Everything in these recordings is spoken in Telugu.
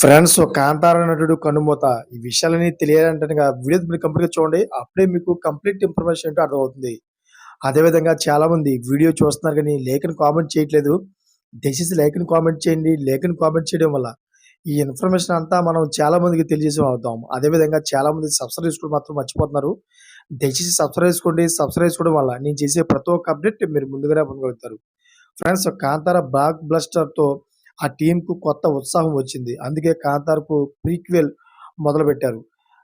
ఫ్రెండ్స్ కాంతార నటుడు కనుమూత. ఈ విషయాలని తెలియాలంటే వీడియో మీరు కంప్లీట్గా చూడండి అప్పుడే మీకు కంప్లీట్ ఇన్ఫర్మేషన్ ఏంటో అర్థమవుతుంది. అదేవిధంగా చాలా మంది వీడియో చూస్తున్నారు కానీ లేఖను కామెంట్ చేయట్లేదు. దయచేసి లేఖను కామెంట్ చేయండి. లేఖను కామెంట్ చేయడం వల్ల ఈ ఇన్ఫర్మేషన్ అంతా మనం చాలా మందికి తెలియజేసి అవుతాం. అదేవిధంగా చాలా మంది సబ్స్క్రైబ్ చేసుకోవడం మాత్రం మర్చిపోతున్నారు. దయచేసి సబ్స్క్రైబ్ చేసుకోండి. సబ్స్క్రైబ్ చేసుకోవడం వల్ల నేను చేసే ప్రతి ఒక్క అప్డేట్ మీరు ముందుగానే పొందగలుగుతారు. ఫ్రెండ్స్ కాంతార బ్లాక్ బ్లస్టర్తో ఆ టీంకు కొత్త ఉత్సాహం వచ్చింది. అందుకే కాంతారకు ప్రీక్వెల్ మొదలుపెట్టారు.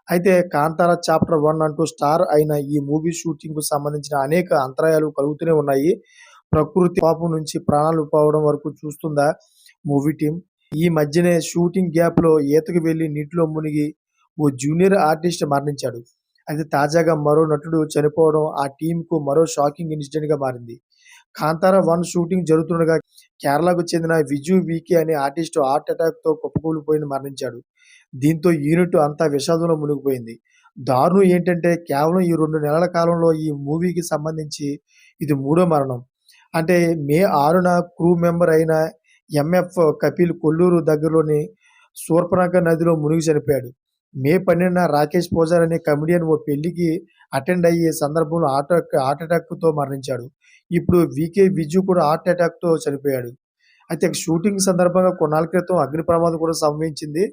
అయితే కాంతార చాప్టర్ వన్ అంటూ స్టార్ అయిన ఈ మూవీ షూటింగ్కు సంబంధించిన అనేక అంతరాయాలు కలుగుతూనే ఉన్నాయి. ప్రకృతి పాపం నుంచి ప్రాణాలు పోవడం వరకు చూస్తుందా మూవీ టీం ఈ మధ్యనే షూటింగ్ గ్యాప్లో ఈతకు వెళ్ళి నీటిలో మునిగి ఓ జూనియర్ ఆర్టిస్ట్ మరణించాడు. అయితే తాజాగా మరో నటుడు చనిపోవడం ఆ టీంకు మరో షాకింగ్ ఇన్సిడెంట్గా మారింది. కాంతార వన్ షూటింగ్ జరుగుతుండగా కేరళకు చెందిన విజు వికే అనే ఆర్టిస్ట్ హార్ట్ అటాక్తో కుప్పకూలిపోయి మరణించాడు. దీంతో యూనిట్ అంతా విషాదంలో మునిగిపోయింది. దారుణం ఏంటంటే కేవలం ఈ రెండు నెలల కాలంలో ఈ మూవీకి సంబంధించి ఇది మూడో మరణం. అంటే మే ఆరున క్రూ మెంబర్ అయిన ఎంఎఫ్ కపిల్ కొల్లూరు దగ్గరలోని సూర్పనక నదిలో మునిగి చనిపోయాడు. మే పన్నెండున రాకేష్ పోజార్ అనే కమిడియన్ ఓ పెళ్ళికి అటెండ్ అయ్యే సందర్భంలో హార్ట్ హార్ట్ అటాక్తో మరణించాడు. ఇప్పుడు వికే విజు కూడా హార్ట్ అటాక్తో చనిపోయాడు. అయితే షూటింగ్ సందర్భంగా కొన్నాళ్ళ క్రితం అగ్ని ప్రమాదం కూడా సంభవించింది.